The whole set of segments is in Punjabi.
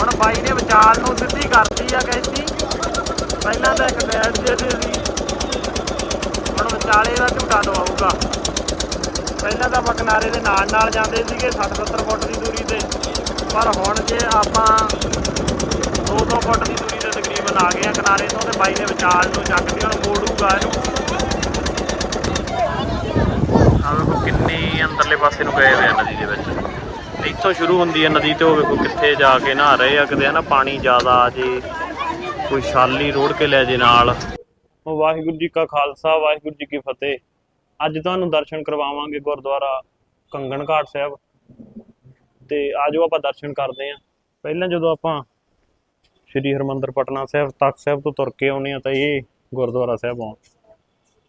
ਹੁਣ ਬਾਈ ਨੇ ਵਿਚਾਲ ਨੂੰ ਸਿੱਧੀ ਕਰਤੀ ਆ ਕਹਿੰਦੀ, ਪਹਿਲਾਂ ਤਾਂ ਇੱਕ ਬੈਠ ਜੇ ਸੀ ਹੁਣ ਵਿਚਾਲੇ ਦਾ ਝੂਟਾ ਦਵਾਊਗਾ। ਪਹਿਲਾਂ ਤਾਂ ਆਪਾਂ ਕਿਨਾਰੇ ਦੇ ਨਾਲ ਨਾਲ ਜਾਂਦੇ ਸੀਗੇ 60-70 ਫੁੱਟ ਦੀ ਦੂਰੀ ਤੇ। ਪਰ ਹੁਣ ਜੇ ਆਪਾਂ 200 ਫੁੱਟ ਦੀ ਦੂਰੀ ਤੇ ਤਕਰੀਬਨ ਆ ਗਏ ਆ ਕਿਨਾਰੇ ਤੋਂ ਤੇ ਬਾਈ ਨੇ ਵਿਚਾਲ ਨੂੰ ਚੱਕ ਕੇ ਹੁਣ ਮੋੜੂਗਾ ਇਹਨੂੰ। ਆ ਕਿੰਨੀ ਅੰਦਰਲੇ ਪਾਸੇ ਨੂੰ ਗਏ ਹੋਏ ਆ ਨਦੀ ਦੇ ਵਿੱਚ। ਇੱਥੋਂ ਸ਼ੁਰੂ ਹੁੰਦੀ ਹੈ ਨਦੀ ਤੇ, ਉਹ ਵੇਖੋ ਕਿੱਥੇ ਜਾ ਕੇ ਨਹਾ ਰਹੇ ਆ ਕਿਤੇ ਹਨਾ ਪਾਣੀ ਜ਼ਿਆਦਾ ਆ ਜੇ ਕੋਈ ਛਾਲੀ ਰੋੜ ਕੇ ਲੈ ਜੇ ਨਾਲ। ਵਾਹਿਗੁਰੂ ਜੀ ਕਾ ਖਾਲਸਾ, ਵਾਹਿਗੁਰੂ ਜੀ ਕੀ ਫਤਿਹ। ਅੱਜ ਤੁਹਾਨੂੰ ਦਰਸ਼ਨ ਕਰਵਾਵਾਂਗੇ ਗੁਰਦੁਆਰਾ ਕੰਗਣ ਘਾਟ ਸਾਹਿਬ। ਤੇ ਆਜੋ ਆਪਾਂ ਦਰਸ਼ਨ ਕਰਦੇ ਆਂ ਪਹਿਲਾਂ ਜਦੋਂ ਆਪਾਂ ਸ਼੍ਰੀ ਹਰਮੰਦਰ ਪਟਨਾ ਸਾਹਿਬ ਤਖਤ ਸਾਹਿਬ ਤੋਂ ਤੁਰ ਕੇ ਆਉਨੇ ਆ ਤਾਂ ਇਹ ਗੁਰਦੁਆਰਾ ਸਾਹਿਬ ਆਉਂ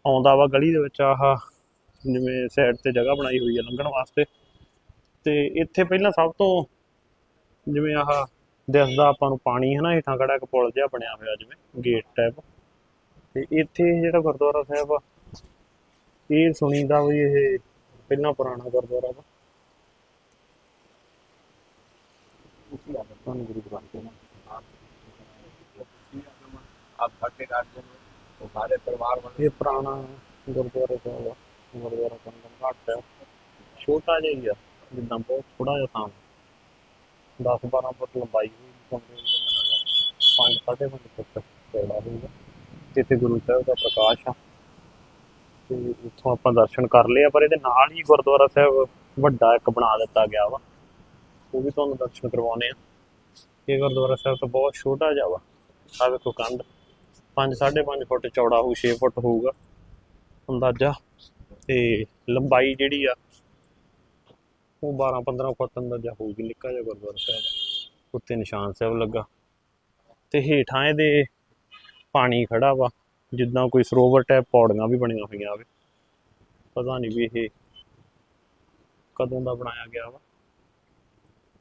ਆਉਂਦਾ ਵਾ ਗਲੀ ਦੇ ਵਿੱਚ, ਆਹ, ਜਿਵੇਂ ਸਾਈਡ ਤੇ ਜਗ੍ਹਾ ਬਣਾਈ ਹੋਈ ਹੈ ਲੰਘਣ ਵਾਸਤੇ। ਤੇ ਇੱਥੇ ਪਹਿਲਾਂ ਸਭ ਤੋਂ ਜਿਵੇਂ ਆਹ ਦਿਸਦਾ ਆਪਾਂ ਨੂੰ ਪਾਣੀ ਹੈ ਨਾ ਹੇਠਾਂ ਖੜਾ ਇੱਕ ਪੁਲ ਜਿਹਾ ਬਣਿਆ ਹੋਇਆ ਜਿਵੇਂ ਗੇਟ ਟਾਈਪ ਤੇ ਇੱਥੇ ਜਿਹੜਾ ਗੁਰਦੁਆਰਾ ਸਾਹਿਬ ਆ, ਇਹ ਸੁਣੀਦਾ ਵੀ ਇਹ ਪਹਿਲਾਂ ਪੁਰਾਣਾ ਗੁਰਦੁਆਰਾ ਵਾ। ਇਹ ਪੁਰਾਣਾ ਗੁਰਦੁਆਰਾ ਸਾਹਿਬ ਗੁਰਦੁਆਰਾ ਕੰਗਨ ਘਾਟ ਛੋਟਾ ਜਿਹਾ ਹੀ ਆ। ਜਿੱਦਾਂ ਬਹੁਤ ਥੋੜਾ ਜਿਹਾ ਥਾਂ 10 12 ਫੁੱਟ ਲੰਬਾਈ ਹੋਈ ਪੰਜ ਸਾਢੇ ਪੰਜ ਫੁੱਟ ਚੌੜਾ ਹੋਊਗਾ ਇੱਥੇ ਗੁਰੂ ਸਾਹਿਬ ਦਾ ਪ੍ਰਕਾਸ਼ ਆ। ਤੇ ਇੱਥੋਂ ਆਪਾਂ ਦਰਸ਼ਨ ਕਰ ਲਏ ਪਰ ਇਹਦੇ ਨਾਲ ਹੀ ਗੁਰਦੁਆਰਾ ਸਾਹਿਬ ਵੱਡਾ ਇੱਕ ਬਣਾ ਦਿੱਤਾ ਗਿਆ ਵਾ। ਉਹ ਵੀ ਤੁਹਾਨੂੰ ਦਰਸ਼ਨ ਕਰਵਾਉਣੇ ਆ। ਇਹ ਗੁਰਦੁਆਰਾ ਸਾਹਿਬ ਤਾਂ ਬਹੁਤ ਛੋਟਾ ਜਿਹਾ ਵਾ। ਆ ਵੇਖੋ ਕੰਧ। 5 5.5 ਫੁੱਟ ਚੌੜਾ ਹੋਊ 6 ਫੁੱਟ ਹੋਊਗਾ। ਅੰਦਾਜ਼ਾ। ਤੇ ਲੰਬਾਈ ਜਿਹੜੀ ਆ ਉਹ 12 15 ਫੁੱਟ ਅੰਦਾਜ਼ਾ ਹੋਊਗੀ ਨਿੱਕਾ ਜਿਹਾ ਗੁਰਦੁਆਰਾ ਸਾਹਿਬ ਉੱਤੇ ਨਿਸ਼ਾਨ ਸਾਹਿਬ ਲੱਗਾ। ਤੇ ਹੇਠਾਂ ਇਹਦੇ ਪਾਣੀ ਖੜਾ ਵਾ, ਜਿੱਦਾਂ ਕੋਈ ਸਰੋਵਰ ਟਾਈਪ ਪੌੜੀਆਂ ਵੀ ਬਣੀਆਂ ਹੋਈਆਂ ਵੇ। ਪਤਾ ਨਹੀਂ ਵੀ ਇਹ ਕਦੋਂ ਦਾ ਬਣਾਇਆ ਗਿਆ ਵਾ।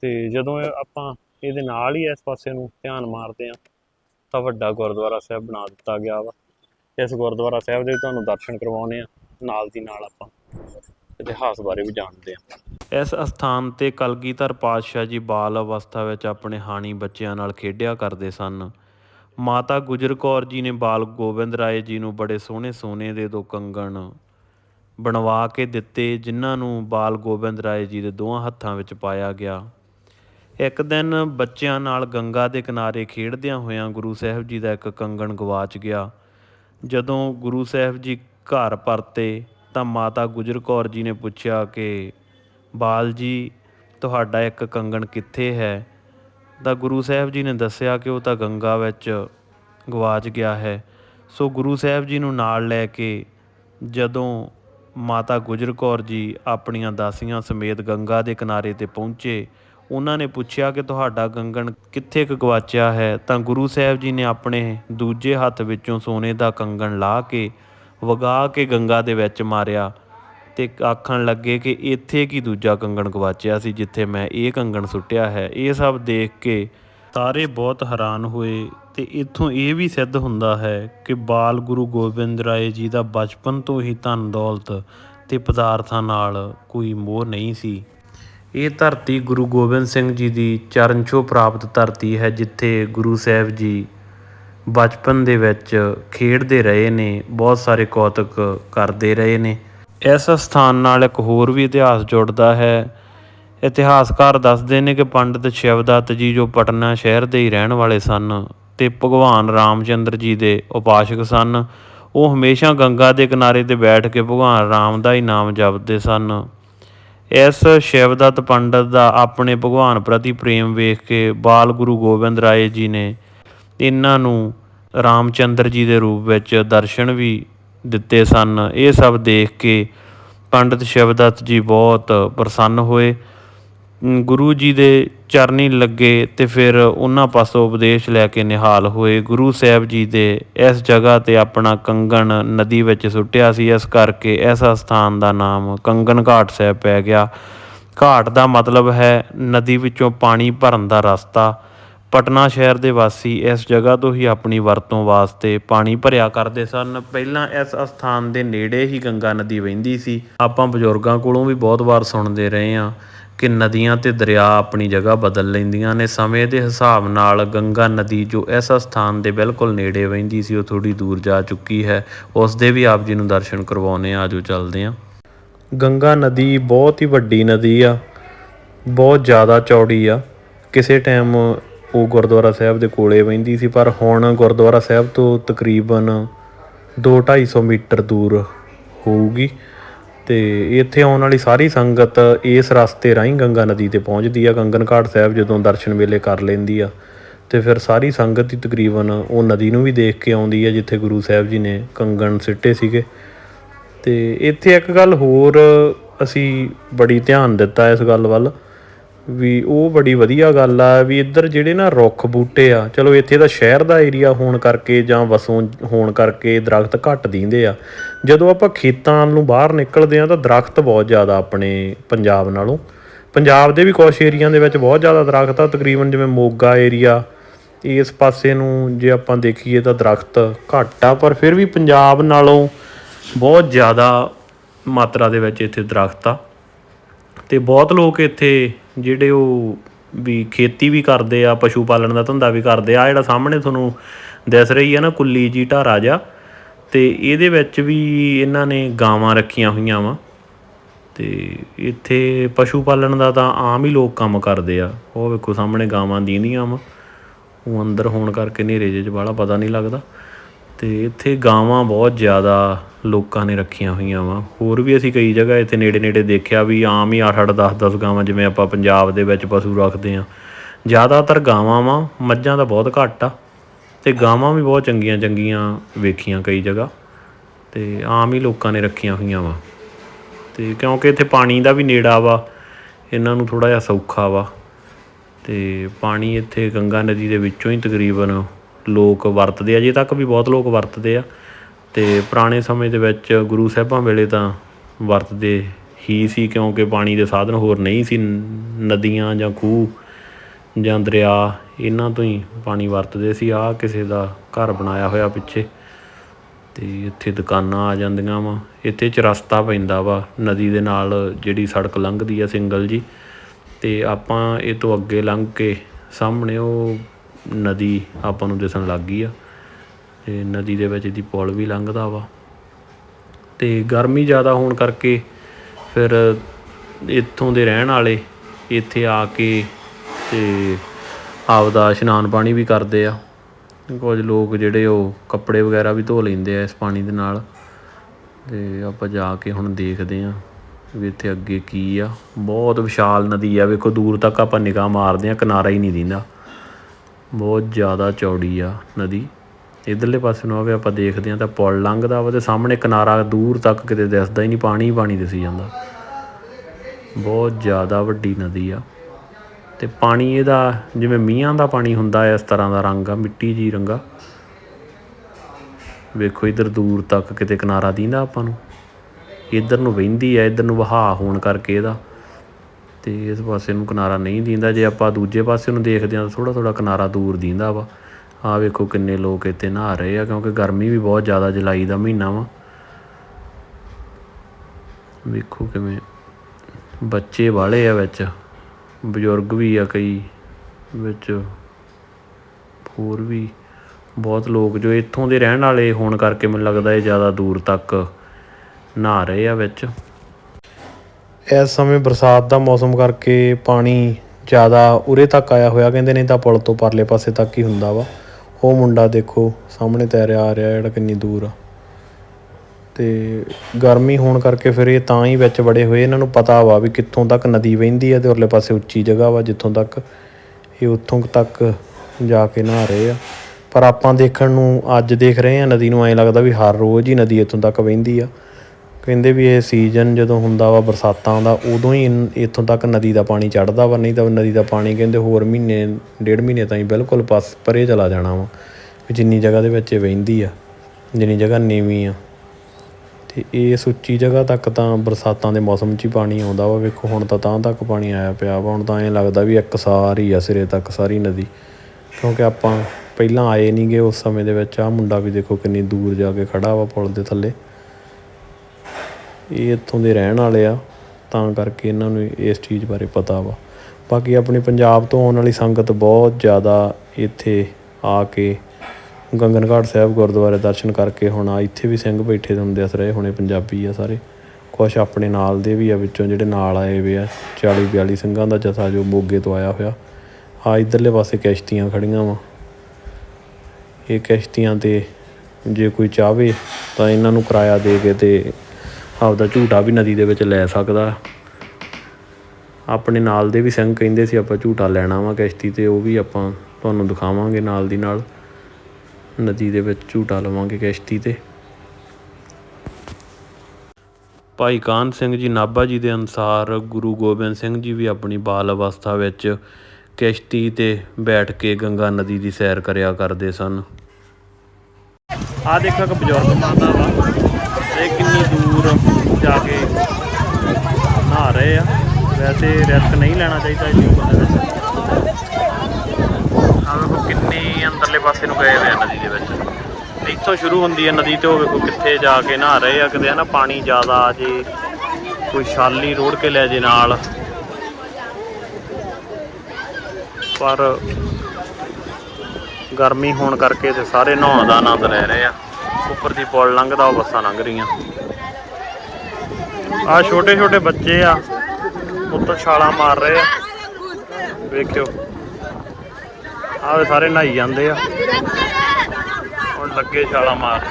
ਤੇ ਜਦੋਂ ਇਹ ਆਪਾਂ ਇਹਦੇ ਨਾਲ ਹੀ ਇਸ ਪਾਸੇ ਨੂੰ ਧਿਆਨ ਮਾਰਦੇ ਆ ਤਾਂ ਵੱਡਾ ਗੁਰਦੁਆਰਾ ਸਾਹਿਬ ਬਣਾ ਦਿੱਤਾ ਗਿਆ ਵਾ। ਇਸ ਗੁਰਦੁਆਰਾ ਸਾਹਿਬ ਦੇ ਤੁਹਾਨੂੰ ਦਰਸ਼ਨ ਕਰਵਾਉਣੇ ਆ ਨਾਲ ਦੀ ਨਾਲ ਆਪਾਂ। ਇਤਿਹਾਸ ਬਾਰੇ ਵੀ ਜਾਣਦੇ ਆ। ਇਸ ਅਸਥਾਨ ਤੇ ਕਲਗੀਧਰ ਪਾਤਸ਼ਾਹ ਜੀ ਬਾਲ ਅਵਸਥਾ ਵਿੱਚ ਆਪਣੇ ਹਾਣੀ ਬੱਚਿਆਂ ਨਾਲ ਖੇਡਿਆ ਕਰਦੇ ਸਨ। ਮਾਤਾ ਗੁਜਰ ਕੌਰ ਜੀ ਨੇ ਬਾਲ ਗੋਬਿੰਦ ਰਾਏ ਜੀ ਨੂੰ ਬੜੇ ਸੋਹਣੇ ਸੋਨੇ ਦੇ ਦੋ ਕੰਗਣ ਬਣਵਾ ਕੇ ਦਿੱਤੇ, ਜਿਨ੍ਹਾਂ ਨੂੰ ਬਾਲ ਗੋਬਿੰਦ ਰਾਏ ਜੀ ਦੇ ਦੋਹਾਂ ਹੱਥਾਂ ਵਿੱਚ ਪਾਇਆ ਗਿਆ। ਇੱਕ ਦਿਨ ਬੱਚਿਆਂ ਨਾਲ ਗੰਗਾ ਦੇ ਕਿਨਾਰੇ ਖੇਡਦਿਆਂ ਹੋਇਆਂ ਗੁਰੂ ਸਾਹਿਬ ਜੀ ਦਾ ਇੱਕ ਕੰਗਣ ਗਵਾਚ ਗਿਆ। ਜਦੋਂ ਗੁਰੂ ਸਾਹਿਬ ਜੀ ਘਰ ਪਰਤੇ ਤਾਂ ਮਾਤਾ ਗੁਜਰ ਕੌਰ ਜੀ ਨੇ ਪੁੱਛਿਆ ਕਿ, ਬਾਲ ਜੀ, ਤੁਹਾਡਾ ਇੱਕ ਕੰਗਣ ਕਿੱਥੇ ਹੈ? ਤਾਂ ਗੁਰੂ ਸਾਹਿਬ ਜੀ ਨੇ ਦੱਸਿਆ ਕਿ ਉਹ ਤਾਂ ਗੰਗਾ ਵਿੱਚ ਗਵਾਚ ਗਿਆ ਹੈ। ਸੋ ਗੁਰੂ ਸਾਹਿਬ ਜੀ ਨੂੰ ਨਾਲ ਲੈ ਕੇ ਜਦੋਂ ਮਾਤਾ ਗੁਜਰ ਕੌਰ ਜੀ ਆਪਣੀਆਂ ਦਾਸੀਆਂ ਸਮੇਤ ਗੰਗਾ ਦੇ ਕਿਨਾਰੇ ਤੇ ਪਹੁੰਚੇ, ਉਹਨਾਂ ਨੇ ਪੁੱਛਿਆ ਕਿ ਤੁਹਾਡਾ ਕੰਗਣ ਕਿੱਥੇ ਕੁ ਗਵਾਚਿਆ ਹੈ? ਤਾਂ ਗੁਰੂ ਸਾਹਿਬ ਜੀ ਨੇ ਆਪਣੇ ਦੂਜੇ ਹੱਥ ਵਿੱਚੋਂ ਸੋਨੇ ਦਾ ਕੰਗਣ ਲਾ ਕੇ ਵਗਾ ਕੇ ਗੰਗਾ ਦੇ ਵਿੱਚ ਮਾਰਿਆ ਤੇ ਆਖਣ ਲੱਗੇ ਕਿ ਇੱਥੇ ਕੀ ਦੂਜਾ ਕੰਗਣ ਗਵਾਚਿਆ ਸੀ ਜਿੱਥੇ ਮੈਂ ਇਹ ਕੰਗਣ ਸੁੱਟਿਆ ਹੈ। ਇਹ ਸਭ ਦੇਖ ਕੇ ਸਾਰੇ ਬਹੁਤ ਹੈਰਾਨ ਹੋਏ ਤੇ ਇੱਥੋਂ ਇਹ ਵੀ ਸਿੱਧ ਹੁੰਦਾ ਹੈ ਕਿ ਬਾਲ ਗੁਰੂ ਗੋਬਿੰਦ ਰਾਏ ਜੀ ਦਾ ਬਚਪਨ ਤੋਂ ਹੀ ਧਨ ਦੌਲਤ ਤੇ ਪਦਾਰਥਾਂ ਨਾਲ ਕੋਈ ਮੋਹ ਨਹੀਂ ਸੀ। ਇਹ ਧਰਤੀ ਗੁਰੂ ਗੋਬਿੰਦ ਸਿੰਘ ਜੀ ਦੀ ਚਰਨ ਛੋਹ ਪ੍ਰਾਪਤ ਧਰਤੀ ਹੈ ਜਿੱਥੇ ਗੁਰੂ ਸਾਹਿਬ ਜੀ ਬਚਪਨ ਦੇ ਵਿੱਚ ਖੇਡਦੇ ਰਹੇ ਨੇ, ਬਹੁਤ ਸਾਰੇ ਕੌਤਕ ਕਰਦੇ ਰਹੇ ਨੇ। ਇਸ ਸਥਾਨ ਨਾਲ ਇੱਕ ਹੋਰ ਵੀ ਇਤਿਹਾਸ ਜੁੜਦਾ ਹੈ। ਇਤਿਹਾਸਕਾਰ ਦੱਸਦੇ ਨੇ ਕਿ ਪੰਡਿਤ ਸ਼ਿਵਦੱਤ ਜੀ ਜੋ ਪਟਨਾ ਸ਼ਹਿਰ ਦੇ ਹੀ ਰਹਿਣ ਵਾਲੇ ਸਨ ਤੇ ਭਗਵਾਨ ਰਾਮਚੰਦਰ ਜੀ ਦੇ ਉਪਾਸ਼ਕ ਸਨ, ਉਹ ਹਮੇਸ਼ਾ ਗੰਗਾ ਦੇ ਕਿਨਾਰੇ ਤੇ ਬੈਠ ਕੇ ਭਗਵਾਨ ਰਾਮ ਦਾ ਹੀ ਨਾਮ ਜਪਦੇ ਸਨ। ਇਸ ਸ਼ਿਵਦੱਤ ਪੰਡਤ ਦਾ ਆਪਣੇ ਭਗਵਾਨ ਪ੍ਰਤੀ ਪ੍ਰੇਮ ਵੇਖ ਕੇ ਬਾਲ ਗੁਰੂ ਗੋਬਿੰਦ ਰਾਏ ਜੀ ਨੇ ਇਹਨਾਂ ਨੂੰ ਰਾਮਚੰਦਰ ਜੀ ਦੇ ਰੂਪ ਵਿੱਚ ਦਰਸ਼ਨ ਵੀ ਦਿੱਤੇ ਸਨ। ਇਹ ਸਭ ਦੇਖ ਕੇ ਪੰਡਿਤ ਸ਼ਿਵਦੱਤ ਜੀ ਬਹੁਤ ਪ੍ਰਸੰਨ ਹੋਏ। ਗੁਰੂ ਜੀ ਦੇ ਚਰਨੀ ਲੱਗੇ ਤੇ ਫਿਰ ਉਹਨਾਂ ਪਾਸੋਂ ਉਪਦੇਸ਼ ਲੈ ਕੇ ਨਿਹਾਲ ਹੋਏ। ਗੁਰੂ ਸਾਹਿਬ ਜੀ ਦੇ ਇਸ ਜਗ੍ਹਾ ਤੇ ਆਪਣਾ ਕੰਗਣ ਨਦੀ ਵਿੱਚ ਸੁੱਟਿਆ ਸੀ। ਇਸ ਕਰਕੇ ਇਸ ਸਥਾਨ ਦਾ ਨਾਮ ਕੰਗਣ ਘਾਟ ਸਾਹਿਬ ਪੈ ਗਿਆ। ਘਾਟ ਦਾ ਮਤਲਬ ਹੈ ਨਦੀ ਵਿੱਚੋਂ ਪਾਣੀ ਭਰਨ ਦਾ ਰਸਤਾ। ਪਟਨਾ ਸ਼ਹਿਰ ਦੇ ਵਾਸੀ ਇਸ ਜਗ੍ਹਾ ਤੋਂ ਹੀ ਆਪਣੀ ਵਰਤੋਂ ਵਾਸਤੇ ਪਾਣੀ ਭਰਿਆ ਕਰਦੇ ਸਨ। ਪਹਿਲਾਂ ਇਸ ਅਸਥਾਨ ਦੇ ਨੇੜੇ ਹੀ ਗੰਗਾ ਨਦੀ ਵਹਿੰਦੀ ਸੀ। ਆਪਾਂ ਬਜ਼ੁਰਗਾਂ ਕੋਲੋਂ ਵੀ ਬਹੁਤ ਵਾਰ ਸੁਣਦੇ ਰਹੇ ਹਾਂ ਕਿ ਨਦੀਆਂ ਤੇ ਦਰਿਆ ਆਪਣੀ ਜਗ੍ਹਾ ਬਦਲ ਲੈਂਦੀਆਂ ਨੇ। ਸਮੇਂ ਦੇ ਹਿਸਾਬ ਨਾਲ ਗੰਗਾ ਨਦੀ ਜੋ ਇਸ ਸਥਾਨ ਦੇ ਬਿਲਕੁਲ ਨੇੜੇ ਵਹਿੰਦੀ ਸੀ, ਉਹ ਥੋੜੀ ਦੂਰ ਜਾ ਚੁੱਕੀ ਹੈ। ਉਸ ਦੇ ਵੀ ਆਪ ਜੀ ਨੂੰ ਦਰਸ਼ਨ ਕਰਵਾਉਨੇ ਆ ਆਜੋ ਚੱਲਦੇ ਹਾਂ। ਗੰਗਾ ਨਦੀ ਬਹੁਤ ਹੀ ਵੱਡੀ ਨਦੀ ਆ, ਬਹੁਤ ਜ਼ਿਆਦਾ ਚੌੜੀ ਆ। ਕਿਸੇ ਟਾਈਮ ਉਹ ਗੁਰਦੁਆਰਾ ਸਾਹਿਬ ਦੇ ਕੋਲੇ ਵਹਿੰਦੀ ਸੀ, ਪਰ ਹੁਣ ਗੁਰਦੁਆਰਾ ਸਾਹਿਬ ਤੋਂ ਤਕਰੀਬਨ 2-250 ਮੀਟਰ ਦੂਰ ਹੋਊਗੀ ਤੇ ਇੱਥੇ ਆਉਣ ਵਾਲੀ ਸਾਰੀ ਸੰਗਤ ਇਸ ਰਸਤੇ ਰਾਹੀਂ ਗੰਗਾ ਨਦੀ ਤੇ ਪਹੁੰਚਦੀ ਆ। ਗੰਗਨ ਘਾਟ ਸਾਹਿਬ ਜਦੋਂ ਦਰਸ਼ਨ ਵੇਲੇ ਕਰ ਲੈਂਦੀ ਆ ਤੇ ਫਿਰ ਸਾਰੀ ਸੰਗਤ ਹੀ ਤਕਰੀਬਨ ਉਹ ਨਦੀ ਨੂੰ ਵੀ ਦੇਖ ਕੇ ਆਉਂਦੀ ਆ, ਜਿੱਥੇ ਗੁਰੂ ਸਾਹਿਬ ਜੀ ਨੇ ਕੰਗਣ ਸਿੱਟੇ ਸੀਗੇ। ਤੇ ਇੱਥੇ ਇੱਕ ਗੱਲ ਹੋਰ ਅਸੀਂ ਬੜੀ ਧਿਆਨ ਦਿੱਤਾ ਇਸ ਗੱਲ ਵੱਲ। ਵੀ ਉਹ ਬੜੀ ਵਧੀਆ ਗੱਲ ਆ ਵੀ ਇੱਧਰ ਜਿਹੜੇ ਨਾ ਰੁੱਖ ਬੂਟੇ ਆ, ਚਲੋ ਇੱਥੇ ਦਾ ਸ਼ਹਿਰ ਦਾ ਏਰੀਆ ਹੋਣ ਕਰਕੇ ਜਾਂ ਵਸੋਂ ਹੋਣ ਕਰਕੇ ਦਰਖਤ ਘੱਟ ਦਿੰਦੇ ਆ। ਜਦੋਂ ਆਪਾਂ ਖੇਤਾਂ ਨੂੰ ਬਾਹਰ ਨਿਕਲਦੇ ਆ ਤਾਂ ਦਰਖਤ ਬਹੁਤ ਜ਼ਿਆਦਾ ਆਪਣੇ ਪੰਜਾਬ ਨਾਲੋਂ। ਪੰਜਾਬ ਦੇ ਵੀ ਕੁਝ ਏਰੀਆ ਦੇ ਵਿੱਚ ਬਹੁਤ ਜ਼ਿਆਦਾ ਦਰਖਤ ਆ, ਤਕਰੀਬਨ ਜਿਵੇਂ ਮੋਗਾ ਏਰੀਆ ਇਸ ਪਾਸੇ ਨੂੰ ਜੇ ਆਪਾਂ ਦੇਖੀਏ ਤਾਂ ਦਰਖਤ ਘੱਟ ਆ, ਪਰ ਫਿਰ ਵੀ ਪੰਜਾਬ ਨਾਲੋਂ ਬਹੁਤ ਜ਼ਿਆਦਾ ਮਾਤਰਾ ਦੇ ਵਿੱਚ ਇੱਥੇ ਦਰਖਤ ਆ। ਤੇ ਬਹੁਤ ਲੋਕ ਇੱਥੇ ਜਿਹੜੇ ਉਹ ਵੀ ਖੇਤੀ ਵੀ ਕਰਦੇ ਆ, ਪਸ਼ੂ ਪਾਲਣ ਦਾ ਧੰਦਾ ਵੀ ਕਰਦੇ ਆ, ਆਹ ਜਿਹੜਾ ਸਾਹਮਣੇ ਤੁਹਾਨੂੰ ਦਿਸ ਰਹੀ ਹੈ ਨਾ ਕੁੱਲੀ ਜੀ ਢਾਰਾ ਜਾ ਤੇ ਇਹਦੇ ਵਿੱਚ ਵੀ ਇਹਨਾਂ ਨੇ ਗਾਵਾਂ ਰੱਖੀਆਂ ਹੋਈਆਂ ਵਾ। ਤੇ ਇੱਥੇ ਪਸ਼ੂ ਪਾਲਣ ਦਾ ਤਾਂ ਆਮ ਹੀ ਲੋਕ ਕੰਮ ਕਰਦੇ ਆ। ਉਹ ਵੇਖੋ ਸਾਹਮਣੇ ਗਾਵਾਂ ਦੀਂਦੀਆਂ ਵਾ, ਉਹ ਅੰਦਰ ਹੋਣ ਕਰਕੇ ਹਨੇਰੇ ਜਿਹੇ 'ਚ ਬਾਹਲਾ ਪਤਾ ਨਹੀਂ ਲੱਗਦਾ। ਅਤੇ ਇੱਥੇ ਗਾਵਾਂ ਬਹੁਤ ਜ਼ਿਆਦਾ ਲੋਕਾਂ ਨੇ ਰੱਖੀਆਂ ਹੋਈਆਂ ਵਾ। ਹੋਰ ਵੀ ਅਸੀਂ ਕਈ ਜਗ੍ਹਾ ਇੱਥੇ ਨੇੜੇ ਨੇੜੇ ਦੇਖਿਆ ਵੀ ਆਮ ਹੀ 8-8 10-10 ਗਾਵਾਂ, ਜਿਵੇਂ ਆਪਾਂ ਪੰਜਾਬ ਦੇ ਵਿੱਚ ਪਸ਼ੂ ਰੱਖਦੇ ਆ ਜ਼ਿਆਦਾਤਰ ਗਾਵਾਂ ਵਾ, ਮੱਝਾਂ ਤਾਂ ਬਹੁਤ ਘੱਟ ਆ। ਤੇ ਗਾਵਾਂ ਵੀ ਬਹੁਤ ਚੰਗੀਆਂ ਚੰਗੀਆਂ ਵੇਖੀਆਂ ਕਈ ਜਗ੍ਹਾ। ਤੇ ਆਮ ਹੀ ਲੋਕਾਂ ਨੇ ਰੱਖੀਆਂ ਹੋਈਆਂ ਵਾ। ਤੇ ਕਿਉਂਕਿ ਇੱਥੇ ਪਾਣੀ ਦਾ ਵੀ ਨੇੜਾ ਵਾ, ਇਹਨਾਂ ਨੂੰ ਥੋੜਾ ਜਿਹਾ ਸੌਖਾ ਵਾ। ਤੇ ਪਾਣੀ ਇੱਥੇ ਗੰਗਾ ਨਦੀ ਦੇ ਵਿੱਚੋਂ ਹੀ ਤਕਰੀਬਨ ਲੋਕ ਵਰਤਦੇ ਆ ਜੇ ਤੱਕ ਵੀ ਬਹੁਤ ਲੋਕ ਵਰਤਦੇ ਆ ਅਤੇ ਪੁਰਾਣੇ ਸਮੇਂ ਦੇ ਵਿੱਚ ਗੁਰੂ ਸਾਹਿਬਾਂ ਵੇਲੇ ਤਾਂ ਵਰਤਦੇ ਹੀ ਸੀ ਕਿਉਂਕਿ ਪਾਣੀ ਦੇ ਸਾਧਨ ਹੋਰ ਨਹੀਂ ਸੀ, ਨਦੀਆਂ ਜਾਂ ਖੂਹ ਜਾਂ ਦਰਿਆ, ਇਹਨਾਂ ਤੋਂ ਹੀ ਪਾਣੀ ਵਰਤਦੇ ਸੀ। ਆਹ ਕਿਸੇ ਦਾ ਘਰ ਬਣਾਇਆ ਹੋਇਆ ਪਿੱਛੇ ਤੇ ਇੱਥੇ ਦੁਕਾਨਾਂ ਆ ਜਾਂਦੀਆਂ ਵਾ, ਇੱਥੇ ਚਰਸਤਾ ਪੈਂਦਾ ਵਾ, ਨਦੀ ਦੇ ਨਾਲ ਜਿਹੜੀ ਸੜਕ ਲੰਘਦੀ ਆ ਸਿੰਗਲ ਜੀ ਤੇ ਆਪਾਂ ਇਹ ਤੋਂ ਅੱਗੇ ਲੰਘ ਕੇ ਸਾਹਮਣੇ ਉਹ ਨਦੀ ਆਪਾਂ ਨੂੰ ਦਿਸਣ ਲੱਗ ਗਈ ਆ। ਤੇ ਨਦੀ ਦੇ ਵਿੱਚ ਇਹਦੀ ਪੁਲ ਵੀ ਲੰਘਦਾ ਵਾ। ਤੇ ਗਰਮੀ ਜ਼ਿਆਦਾ ਹੋਣ ਕਰਕੇ ਫਿਰ ਇੱਥੋਂ ਦੇ ਰਹਿਣ ਵਾਲੇ ਇੱਥੇ ਆ ਕੇ ਤੇ ਆਪਦਾ ਇਸ਼ਨਾਨ ਪਾਣੀ ਵੀ ਕਰਦੇ ਆ। ਕੁਝ ਲੋਕ ਜਿਹੜੇ ਉਹ ਕੱਪੜੇ ਵਗੈਰਾ ਵੀ ਧੋ ਲੈਂਦੇ ਆ ਇਸ ਪਾਣੀ ਦੇ ਨਾਲ। ਤੇ ਆਪਾਂ ਜਾ ਕੇ ਹੁਣ ਦੇਖਦੇ ਆ ਵੀ ਇੱਥੇ ਅੱਗੇ ਕੀ ਆ। ਬਹੁਤ ਵਿਸ਼ਾਲ ਨਦੀ ਆ। ਵੇਖੋ ਦੂਰ ਤੱਕ ਆਪਾਂ ਨਿਗਾਹ ਮਾਰਦੇ ਆ, ਕਿਨਾਰਾ ਹੀ ਨਹੀਂ ਦਿੰਦਾ। ਬਹੁਤ ਜ਼ਿਆਦਾ ਚੌੜੀ ਆ ਨਦੀ। ਇੱਧਰਲੇ ਪਾਸੇ ਨੂੰ ਆਵੇ ਆਪਾਂ ਦੇਖਦੇ ਹਾਂ ਤਾਂ ਪੁਲ ਲੰਘਦਾ ਵਾ ਤੇ ਸਾਹਮਣੇ ਕਿਨਾਰਾ ਦੂਰ ਤੱਕ ਕਿਤੇ ਦਿਸਦਾ ਹੀ ਨਹੀਂ, ਪਾਣੀ ਹੀ ਪਾਣੀ ਦਿਸੀ ਜਾਂਦਾ। ਬਹੁਤ ਜ਼ਿਆਦਾ ਵੱਡੀ ਨਦੀ ਆ ਤੇ ਪਾਣੀ ਇਹਦਾ ਜਿਵੇਂ ਮੀਂਹਾਂ ਦਾ ਪਾਣੀ ਹੁੰਦਾ ਇਸ ਤਰ੍ਹਾਂ ਦਾ ਰੰਗ ਆ, ਮਿੱਟੀ ਜੀ ਰੰਗਾ ਵੇਖੋ ਇਧਰ ਦੂਰ ਤੱਕ ਕਿਤੇ ਕਿਨਾਰਾ ਦੀਂਦਾ ਆਪਾਂ ਨੂੰ। ਇਧਰ ਨੂੰ ਵਹਿੰਦੀ ਆ, ਇਧਰ ਨੂੰ ਵਹਾਅ ਹੋਣ ਕਰਕੇ ਇਹਦਾ। ਅਤੇ ਇਸ ਪਾਸੇ ਨੂੰ ਕਿਨਾਰਾ ਨਹੀਂ ਦਿੰਦਾ। ਜੇ ਆਪਾਂ ਦੂਜੇ ਪਾਸੇ ਨੂੰ ਦੇਖਦੇ ਹਾਂ ਤਾਂ ਥੋੜ੍ਹਾ ਥੋੜ੍ਹਾ ਕਿਨਾਰਾ ਦੂਰ ਦਿੰਦਾ ਵਾ। ਆਹ ਵੇਖੋ ਕਿੰਨੇ ਲੋਕ ਇੱਥੇ ਨਹਾ ਰਹੇ ਆ, ਕਿਉਂਕਿ ਗਰਮੀ ਵੀ ਬਹੁਤ ਜ਼ਿਆਦਾ ਜੁਲਾਈ ਦਾ ਮਹੀਨਾ ਵਾ। ਵੇਖੋ ਕਿਵੇਂ ਬੱਚੇ ਵਾਲੇ ਆ ਵਿੱਚ, ਬਜ਼ੁਰਗ ਵੀ ਆ ਕਈ ਵਿੱਚ। ਹੋਰ ਵੀ ਬਹੁਤ ਲੋਕ ਜੋ ਇੱਥੋਂ ਦੇ ਰਹਿਣ ਵਾਲੇ, ਹੋਣ ਕਰਕੇ ਮੈਨੂੰ ਲੱਗਦਾ ਇਹ ਜ਼ਿਆਦਾ ਦੂਰ ਤੱਕ ਨਹਾ ਰਹੇ ਆ ਵਿੱਚ। ਇਸ ਸਮੇਂ ਬਰਸਾਤ ਦਾ ਮੌਸਮ ਕਰਕੇ ਪਾਣੀ ਜ਼ਿਆਦਾ ਉਰੇ ਤੱਕ ਆਇਆ ਹੋਇਆ, ਕਹਿੰਦੇ ਨਹੀਂ ਤਾਂ ਪੁਲ ਤੋਂ ਪਰਲੇ ਪਾਸੇ ਤੱਕ ਹੀ ਹੁੰਦਾ ਵਾ। ਉਹ ਮੁੰਡਾ ਦੇਖੋ, ਸਾਹਮਣੇ ਤੈਰਿਆ ਆ ਰਿਹਾ, ਜਿਹੜਾ ਕਿੰਨੀ ਦੂਰ ਆ। ਤੇ ਗਰਮੀ ਹੋਣ ਕਰਕੇ ਫਿਰ ਇਹ ਤਾਂ ਹੀ ਵਿੱਚ ਵੜੇ ਹੋਏ, ਇਹਨਾਂ ਨੂੰ ਪਤਾ ਵਾ ਵੀ ਕਿੱਥੋਂ ਤੱਕ ਨਦੀ ਵਹਿੰਦੀ ਆ ਤੇ ਉਰਲੇ ਪਾਸੇ ਉੱਚੀ ਜਗ੍ਹਾ ਵਾ, ਜਿੱਥੋਂ ਤੱਕ ਇਹ ਉੱਥੋਂ ਤੱਕ ਜਾ ਕੇ ਨਹਾ ਰਹੇ ਆ। ਪਰ ਆਪਾਂ ਦੇਖਣ ਨੂੰ ਅੱਜ ਦੇਖ ਰਹੇ ਆ, ਨਦੀ ਨੂੰ ਐਂ ਲੱਗਦਾ ਵੀ ਹਰ ਰੋਜ਼ ਹੀ ਨਦੀ ਇੱਥੋਂ ਤੱਕ ਵਹਿੰਦੀ ਆ। ਕਹਿੰਦੇ ਵੀ ਇਹ ਸੀਜ਼ਨ ਜਦੋਂ ਹੁੰਦਾ ਵਾ ਬਰਸਾਤਾਂ ਦਾ, ਉਦੋਂ ਹੀ ਇਨ- ਇੱਥੋਂ ਤੱਕ ਨਦੀ ਦਾ ਪਾਣੀ ਚੜਦਾ ਵਾ, ਨਹੀਂ ਤਾਂ ਨਦੀ ਦਾ ਪਾਣੀ ਕਹਿੰਦੇ ਹੋਰ ਮਹੀਨੇ, ਡੇਢ ਮਹੀਨੇ ਤਾਈਂ ਬਿਲਕੁਲ ਪਾਸ ਪਰੇ ਚਲਾ ਜਾਣਾ ਵਾ। ਵੀ ਜਿੰਨੀ ਜਗ੍ਹਾ ਦੇ ਵਿੱਚ ਇਹ ਵਹਿੰਦੀ ਆ, ਜਿੰਨੀ ਜਗ੍ਹਾ ਨੀਵੀਂ ਆ। ਤੇ ਇਸ ਉੱਚੀ ਜਗ੍ਹਾ ਤੱਕ ਤਾਂ ਬਰਸਾਤਾਂ ਦੇ ਮੌਸਮ 'ਚ ਹੀ ਪਾਣੀ ਆਉਂਦਾ ਵਾ, ਵੇਖੋ ਹੁਣ ਤਾਂ ਤਾਂ ਤੱਕ ਪਾਣੀ ਆਇਆ ਪਿਆ ਵਾ, ਹੁਣ ਤਾਂ ਐਂ ਲੱਗਦਾ ਵੀ ਇੱਕ ਸਾਰੀ ਆ ਸਿਰੇ ਤੱਕ ਸਾਰੀ ਨਦੀ। ਕਿਉਂਕਿ ਆਪਾਂ ਪਹਿਲਾਂ ਆਏ ਨਹੀਂਗੇ ਉਸ ਸਮੇਂ ਦੇ ਵਿੱਚ ਆ ਮੁੰਡਾ ਵੀ ਦੇਖੋ ਕਿੰਨੀ ਦੂਰ ਜਾ ਕੇ ਖੜਾ ਵਾ ਪੁਲ ਦੇ ਥੱਲੇ। ਇਹ ਇੱਥੋਂ ਦੇ ਰਹਿਣ ਵਾਲੇ ਆ, ਤਾਂ ਕਰਕੇ ਇਹਨਾਂ ਨੂੰ ਇਸ ਚੀਜ਼ ਬਾਰੇ ਪਤਾ ਵਾ। ਬਾਕੀ ਆਪਣੇ ਪੰਜਾਬ ਤੋਂ ਆਉਣ ਵਾਲੀ ਸੰਗਤ ਬਹੁਤ ਜ਼ਿਆਦਾ ਇੱਥੇ ਆ ਕੇ ਗੰਗਨਘਾਟ ਸਾਹਿਬ ਗੁਰਦੁਆਰੇ ਦਰਸ਼ਨ ਕਰਕੇ ਹੁਣ ਆ, ਇੱਥੇ ਵੀ ਸਿੰਘ ਬੈਠੇ ਹੁੰਦੇ ਅਸ ਰਹੇ ਹੁਣੇ ਪੰਜਾਬੀ ਆ ਸਾਰੇ। ਕੁਛ ਆਪਣੇ ਨਾਲ ਦੇ ਵੀ ਆ ਵਿੱਚੋਂ ਜਿਹੜੇ ਨਾਲ ਆਏ ਵੇ ਆ 40 42 ਸਿੰਘਾਂ ਦਾ ਜਥਾ ਜੋ ਮੋਗੇ ਤੋਂ ਆਇਆ ਹੋਇਆ। ਆ ਇਧਰਲੇ ਪਾਸੇ ਕਿਸ਼ਤੀਆਂ ਖੜੀਆਂ ਵਾ। ਇਹ ਕਿਸ਼ਤੀਆਂ ਤੇ ਜੇ ਕੋਈ ਚਾਹਵੇ ਤਾਂ ਇਹਨਾਂ ਨੂੰ ਕਿਰਾਇਆ ਦੇ ਕੇ ਤੇ ਆਪਦਾ ਝੂਟਾ ਵੀ ਨਦੀ ਦੇ ਵਿੱਚ ਲੈ ਸਕਦਾ। ਆਪਣੇ ਨਾਲ ਦੇ ਵੀ ਸਿੰਘ ਕਹਿੰਦੇ ਸੀ, ਆਪਾਂ ਝੂਟਾ ਲੈਣਾ ਵਾ ਕਿਸ਼ਤੀ ਤੇ, ਉਹ ਵੀ ਆਪਾਂ ਤੁਹਾਨੂੰ ਦਿਖਾਵਾਂਗੇ ਨਾਲ ਦੀ ਨਾਲ। ਨਦੀ ਦੇ ਵਿੱਚ ਝੂਟਾ ਲਵਾਂਗੇ ਕਿਸ਼ਤੀ ਤੇ। ਭਾਈ ਕਾਨ ਸਿੰਘ ਜੀ, ਨਾਭਾ ਜੀ ਦੇ ਅਨੁਸਾਰ ਗੁਰੂ ਗੋਬਿੰਦ ਸਿੰਘ ਜੀ ਵੀ ਆਪਣੀ ਬਾਲ ਅਵਸਥਾ ਵਿੱਚ ਕਿਸ਼ਤੀ ਤੇ ਬੈਠ ਕੇ ਗੰਗਾ ਨਦੀ ਦੀ ਸੈਰ ਕਰਿਆ ਕਰਦੇ ਸਨ। ਆ ਦੇਖੋ ਇੱਕ ਬਜ਼ੁਰਗ ਮਾਤਾ ਵਾ। ਜਾ ਕੇ ਨਹਾ ਰਹੇ ਆ। ਵੈਸੇ ਰਿਸਕ ਨਹੀਂ ਲੈਣਾ ਚਾਹੀਦਾ ਇਸ ਉੱਪਰ ਦੇ ਵਿੱਚ। ਆ ਵੇਖੋ ਕਿੰਨੀ ਅੰਦਰਲੇ ਪਾਸੇ ਨੂੰ ਗਏ ਹੋਏ ਆ ਨਦੀ ਦੇ ਵਿੱਚ। ਇੱਥੋਂ ਸ਼ੁਰੂ ਹੁੰਦੀ ਹੈ ਨਦੀ ਤੇ ਉਹ ਵੇਖੋ ਕਿੱਥੇ ਜਾ ਕੇ ਨਹਾ ਰਹੇ ਆ। ਕਿਤੇ ਹਨਾ ਪਾਣੀ ਜ਼ਿਆਦਾ ਆ ਜੇ ਕੋਈ ਛਾਲੀ ਰੋੜ ਕੇ ਲੈ ਜੇ ਨਾਲ। ਪਰ ਗਰਮੀ ਹੋਣ ਕਰਕੇ ਤੇ ਸਾਰੇ ਨਹਾਉਣ ਦਾ ਆਨੰਦ ਲੈ ਰਹੇ ਆ। ਉੱਪਰ ਦੀ ਪੁਲ ਲੰਘਦਾ, ਉਹ ਬੱਸਾਂ ਲੰਘ ਰਹੀਆਂ। ਆ ਛੋਟੇ ਛੋਟੇ ਬੱਚੇ ਆ। ਉੱਤੋਂ ਛਾਲਾਂ ਮਾਰ ਰਹੇ ਆ। ਵੇਖਿਓ। ਆਹ ਸਾਰੇ ਨਹਾਈ ਜਾਂਦੇ ਆ। ਹੁਣ ਲੱਗੇ ਛਾਲਾਂ ਮਾਰ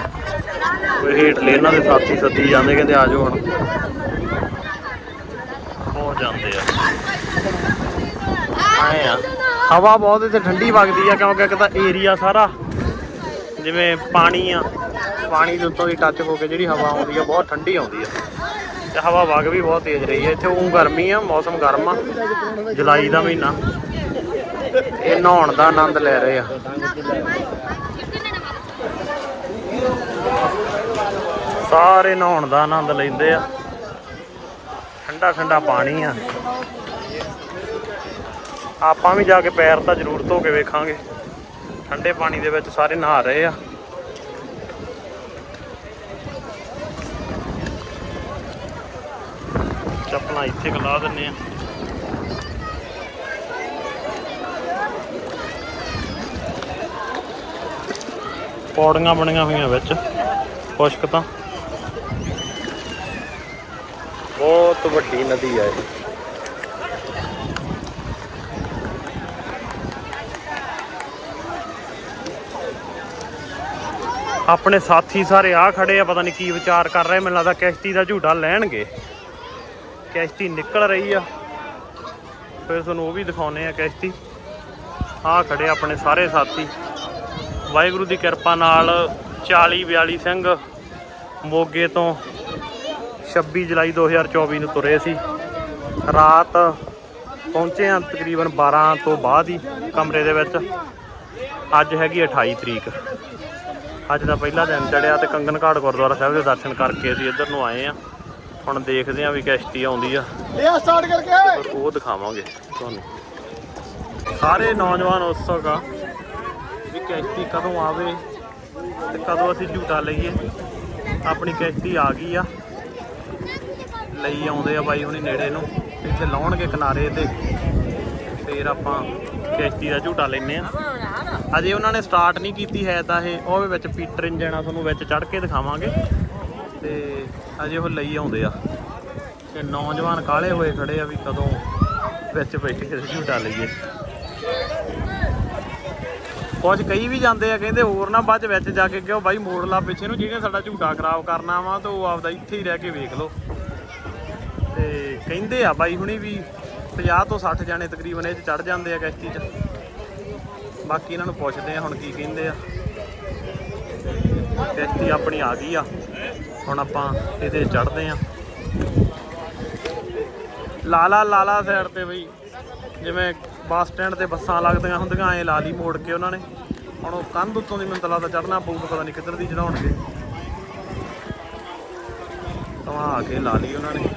ਕੋਈ ਹੇਠਲੇ ਇਹਨਾਂ ਦੇ ਸਾਥੀ ਸੱਦੀ ਜਾਂਦੇ, ਕਹਿੰਦੇ ਆ ਜਾਓ ਹੁਣ। ਪਹੁੰਚ ਜਾਂਦੇ ਆ। ਆਏ ਆ। ਹਵਾ ਬਹੁਤ ਇੱਥੇ ਠੰਡੀ ਵਗਦੀ ਆ, ਕਿਉਂਕਿ ਇੱਕ ਤਾਂ ਏਰੀਆ ਸਾਰਾ ਜਿਵੇਂ ਪਾਣੀ ਆ। ਪਾਣੀ ਦੇ ਉੱਤੋਂ ਦੀ ਟੱਚ ਹੋ ਕੇ ਜਿਹੜੀ ਹਵਾ ਆਉਂਦੀ ਆ, ਬਹੁਤ ਠੰਡੀ ਆਉਂਦੀ ਆ। ਤੇ ਹਵਾ ਵਗ ਵੀ ਬਹੁਤ ਤੇਜ਼ ਰਹੀ ਹੈ। ਇੱਥੇ ਉਹ ਗਰਮੀ ਆ, ਮੌਸਮ ਗਰਮ ਆ। ਜੁਲਾਈ ਦਾ ਮਹੀਨਾ। ਇਹ ਨਹਾਉਣ ਦਾ ਆਨੰਦ ਲੈ ਰਹੇ ਆ। ਸਾਰੇ ਨਹਾਉਣ ਦਾ ਆਨੰਦ ਲੈਂਦੇ ਆ। ਠੰਡਾ ਠੰਡਾ ਪਾਣੀ ਆ। ਆਪਾਂ ਵੀ ਜਾ ਕੇ ਪੈਰ ਤਾਂ ਜ਼ਰੂਰ ਧੋ ਕੇ ਵੇਖਾਂਗੇ। ਠੰਡੇ ਪਾਣੀ ਦੇ ਵਿੱਚ ਸਾਰੇ ਨਹਾ ਰਹੇ ਆ। ਚੱਪਲਾਂ ਇੱਥੇ ਖਲਾ ਦਿੰਨੇ ਆ। ਪੌੜੀਆਂ ਬਣੀਆਂ ਹੋਈਆਂ ਵਿੱਚ, ਖੁਸ਼ਕ ਤਾਂ। ਬਹੁਤ ਵੱਡੀ ਨਦੀ ਆ ਇਹ। ਆਪਣੇ ਸਾਥੀ ਸਾਰੇ ਆ ਖੜੇ ਆ, ਪਤਾ ਨਹੀਂ ਕੀ ਵਿਚਾਰ ਕਰ ਰਹੇ, ਮੈਨੂੰ ਲੱਗਦਾ ਕਿਸ਼ਤੀ ਦਾ ਝੂਟਾ ਲੈਣਗੇ। ਕਿਸ਼ਤੀ ਨਿਕਲ ਰਹੀ ਆ। ਫਿਰ ਤੁਹਾਨੂੰ ਉਹ ਵੀ ਦਿਖਾਉਨੇ ਆ ਕਿਸ਼ਤੀ। ਆ ਖੜੇ ਆਪਣੇ ਸਾਰੇ ਸਾਥੀ। ਵਾਹਿਗੁਰੂ ਦੀ ਕਿਰਪਾ ਨਾਲ 40 42 ਸਿੰਘ ਮੋਗੇ ਤੋਂ 26 ਜੁਲਾਈ 2024 ਨੂੰ ਤੁਰੇ ਸੀ। ਰਾਤ ਪਹੁੰਚੇ ਆ ਤਕਰੀਬਨ 12 ਤੋਂ ਬਾਅਦ ਹੀ ਕਮਰੇ ਦੇ ਵਿੱਚ। ਅੱਜ ਹੈਗੀ 28 ਤਰੀਕ। ਅੱਜ ਦਾ ਪਹਿਲਾ ਦਿਨ ਚੜਿਆ ਤੇ ਕੰਗਨ ਘਾਟ ਗੁਰਦੁਆਰਾ ਸਾਹਿਬ ਦੇ ਦਰਸ਼ਨ ਕਰਕੇ ਅਸੀਂ ਇੱਧਰ ਨੂੰ ਆਏ ਆ। ਹੁਣ ਦੇਖਦੇ ਆਂ ਵੀ ਕਿਸ਼ਤੀ ਆਉਂਦੀ ਆ। ਲਿਆ ਸਟਾਰਟ ਕਰਕੇ। ਉਹ ਦਿਖਾਵਾਂਗੇ ਤੁਹਾਨੂੰ। ਸਾਰੇ ਨੌਜਵਾਨ ਉਤਸਵ ਆ ਵੀ ਕਿਸ਼ਤੀ ਕਦੋਂ ਆਵੇ ਤੇ ਕਦੋਂ ਅਸੀਂ ਝੂਟਾ ਲਈਏ। ਆਪਣੀ ਕਿਸ਼ਤੀ ਆ ਗਈ ਆ। ਲਈ ਆਉਂਦੇ ਆ ਬਾਈ ਹੁਣੀ ਨੇੜੇ ਨੂੰ। ਇੱਥੇ ਲਾਉਣਗੇ ਕਿਨਾਰੇ ਤੇ। ਫੇਰ ਆਪਾਂ ਕਿਸ਼ਤੀ ਦਾ ਝੂਟਾ ਲੈਨੇ ਆ। ਅਜੇ ਉਹਨਾਂ ਨੇ ਸਟਾਰਟ ਨਹੀਂ ਕੀਤੀ ਹੈ ਤਾਂ ਇਹ ਉਹ ਵਿੱਚ ਪੀਟਰ ਇੰਜਣ ਤੁਹਾਨੂੰ ਵਿੱਚ ਚੜ ਕੇ ਦਿਖਾਵਾਂਗੇ। ਤੇ ਅਜੇ ਉਹ ਲਈ ਆਉਂਦੇ ਆ। ਤੇ ਨੌਜਵਾਨ ਕਾਲੇ ਹੋਏ ਖੜੇ ਆ ਵੀ ਕਦੋਂ ਵਿੱਚ ਬੈਠੇ ਤੇ ਝੂਟਾ ਲਈਏ। ਕੁਝ ਕਈ ਵੀ ਜਾਂਦੇ ਆ, ਕਹਿੰਦੇ ਹੋਰ ਨਾ ਬਾਅਦ ਚ ਵਿੱਚ ਜਾ ਕੇ ਕਿਉਂ ਬਾਈ ਮੋੜ ਲਾ ਪਿੱਛੇ ਨੂੰ, ਜਿਹਨੇ ਸਾਡਾ ਝੂਟਾ ਖਰਾਬ ਕਰਨਾ ਵਾ, ਤਾਂ ਉਹ ਆਪਦਾ ਇੱਥੇ ਹੀ ਰਹਿ ਕੇ ਵੇਖ ਲਓ। ਤੇ ਕਹਿੰਦੇ ਆ ਬਾਈ ਹੁਣੀ ਵੀ 50 ਤੋਂ 60 ਜਾਣੇ ਤਕਰੀਬਨ ਇਹ ਚ ਚੜ ਜਾਂਦੇ ਆ ਕਿਸ਼ਤੀ 'ਚ। ਬਾਕੀ ਇਹਨਾਂ ਨੂੰ ਪੁੱਛਦੇ ਆ ਹੁਣ ਕੀ ਕਹਿੰਦੇ ਆ। ਕਿਸ਼ਤੀ ਆਪਣੀ ਆ ਗਈ ਆ। ਹੁਣ ਆਪਾਂ ਇਹਦੇ ਚੜਦੇ ਆ। ਲਾਲਾ ਲਾਲਾ ਸਾਈਡ ਤੇ ਬਈ, ਜਿਵੇਂ ਬੱਸ ਸਟੈਂਡ ਤੇ ਬੱਸਾਂ ਲੱਗਦੀਆਂ ਹੁੰਦੀਆਂ, ਐ ਲਾ ਲਈ ਮੋੜ ਕੇ ਉਹਨਾਂ ਨੇ। ਹੁਣ ਉਹ ਕੰਧ ਉੱਤੋਂ ਦੀ ਮੈਨੂੰ ਲੱਗਦਾ ਚੜਨਾ ਪਊਗਾ, ਪਤਾ ਨਹੀਂ ਕਿੱਧਰ ਦੀ ਚੜਾਉਣਗੇ ਤਾਂ ਆ ਕੇ ਲਾ ਲਈ ਉਹਨਾਂ ਨੇ।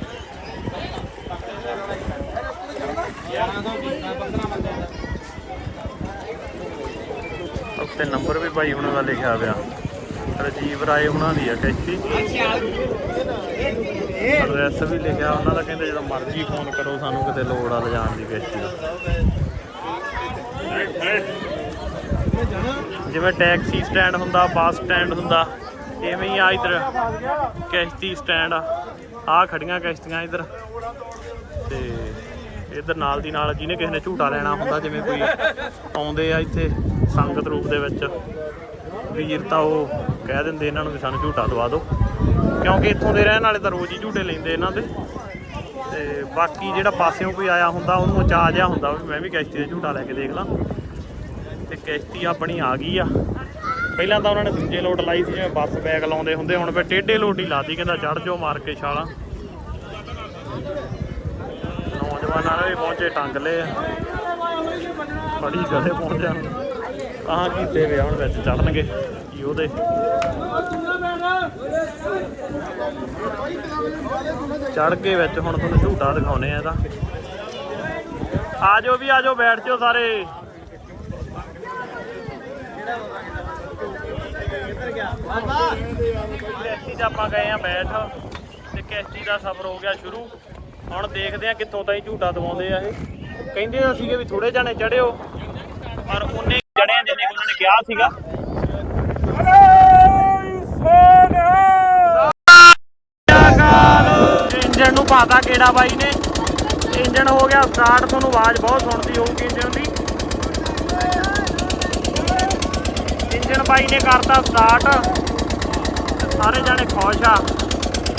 ਉੱਤੇ ਨੰਬਰ ਵੀ ਭਾਈ ਉਹਨਾਂ ਦਾ ਲਿਖਿਆ ਪਿਆ ਰਜੀਵ ਰਾਏ ਉਹਨਾਂ ਦੀ ਆ ਟੈਕਸੀ ਐਡਰੈਸ ਵੀ ਲਿਖਿਆ, ਉਹਨਾਂ ਦਾ ਕਹਿੰਦੇ ਜਦੋਂ ਮਰਜ਼ੀ ਫੋਨ ਕਰੋ, ਸਾਨੂੰ ਕਿਤੇ ਲੋੜ ਆ ਲਿਜਾਣ ਦੀ ਕੈਸੀ ਦਾ। ਜਿਵੇਂ ਟੈਕਸੀ ਸਟੈਂਡ ਹੁੰਦਾ, ਬੱਸ ਸਟੈਂਡ ਹੁੰਦਾ ਐਵੇਂ ਹੀ ਆ ਇਧਰ। ਕਿਸ਼ਤੀ ਸਟੈਂਡ ਆ। ਆ ਖੜੀਆਂ ਕਿਸ਼ਤੀਆਂ ਇਧਰ। ਤੇ ਇਧਰ ਨਾਲ ਦੀ ਨਾਲ ਜਿਹਨੇ ਕਿਸੇ ਨੇ ਝੂਟਾ ਲੈਣਾ ਹੁੰਦਾ, ਜਿਵੇਂ ਕੋਈ ਆਉਂਦੇ ਆ ਇੱਥੇ ਸੰਗਤ ਰੂਪ ਦੇ ਵਿੱਚ। ਵੀਰ ਤਾਂ ਉਹ ਕਹਿ ਦਿੰਦੇ ਇਹਨਾਂ ਨੂੰ ਵੀ ਸਾਨੂੰ ਝੂਟਾ ਦਵਾ ਦਿਓ। ਕਿਉਂਕਿ ਇੱਥੋਂ ਦੇ ਰਹਿਣ ਵਾਲੇ ਤਾਂ ਰੋਜ਼ ਹੀ ਝੂਟੇ ਲੈਂਦੇ ਇਹਨਾਂ ਦੇ। ਤੇ ਬਾਕੀ ਜਿਹੜਾ ਪਾਸਿਓਂ ਕੋਈ ਆਇਆ ਹੁੰਦਾ, ਉਹਨੂੰ ਚਾਹ ਜਿਹਾ ਹੁੰਦਾ ਵੀ ਮੈਂ ਵੀ ਕਿਸ਼ਤੀ ਦਾ ਝੂਟਾ ਲੈ ਕੇ ਦੇਖ ਲਾਂ। ਤੇ ਕਿਸ਼ਤੀ ਆਪਣੀ ਆ ਗਈ ਆ। ਪਹਿਲਾਂ ਤਾਂ ਉਹਨਾਂ ਨੇ ਦੂਜੇ ਲੋਟ ਲਾਈ ਸੀ, ਜਿਵੇਂ ਬੱਸ ਬੈਗ ਲਾਉਂਦੇ ਹੁੰਦੇ, ਹੁਣ ਫਿਰ ਟੇਢੇ ਲੋਟ ਹੀ ਲਾਤੀ ਕਹਿੰਦਾ ਚੜ ਜਾਓ ਮਾਰ ਕੇ ਛਾਲਾਂ। ਨੌਜਵਾਨਾਂ ਨੇ ਵੀ ਪਹੁੰਚੇ, ਟੰਗ ਲਏ। ਆ ਬੜੀ ਗਲੇ ਪਹੁੰਚਿਆ ਆਹ ਕੀਤੇ ਵੇ ਹੁਣ ਵਿੱਚ ਚੜਨਗੇ ਕੀ ਉਹਦੇ। ਚੜ ਕੇ ਵਿੱਚ ਹੁਣ ਤੁਹਾਨੂੰ ਝੂਟਾ ਦਿਖਾਉਨੇ ਆ ਇਹਦਾ। ਆਜੋ ਵੀ ਆਜੋ ਬੈਠ ਜਾਓ ਸਾਰੇ। ਕਿਸ਼ਤੀ 'ਚ ਆਪਾਂ ਗਏ ਆ ਬੈਠ, ਤੇ ਕਿਸ਼ਤੀ ਦਾ ਸਫ਼ਰ ਹੋ ਗਿਆ ਸ਼ੁਰੂ। ਹੁਣ ਦੇਖਦੇ ਆ ਕਿੱਥੋਂ ਤਾਈਂ ਝੂਟਾ ਦਵਾਉਂਦੇ ਆ ਇਹ। ਕਹਿੰਦੇ ਤਾਂ ਸੀਗੇ ਵੀ ਥੋੜੇ ਜਾਣੇ ਚੜਿਓ ਪਰ ਉਹਨੇ ਚੜਿਆ ਜਿੰਨੇ ਉਹਨਾਂ ਨੇ ਕਿਹਾ ਸੀਗਾ। ਇੰਜਣ ਨੂੰ ਪਾਤਾ ਕਿਹੜਾ ਬਾਈ ਨੇ। ਇੰਜਣ ਹੋ ਗਿਆ ਸਟਾਰਟ ਤੁਹਾਨੂੰ ਆਵਾਜ਼ ਬਹੁਤ ਸੁਣਦੀ ਹੋਊਗੀ ਇੰਜਣ ਦੀ। ਇੰਜਣ ਬਾਈ ਨੇ ਕਰਤਾ ਸਟਾਰਟ ਸਾਰੇ ਜਾਣੇ ਖੁਸ਼ ਆ,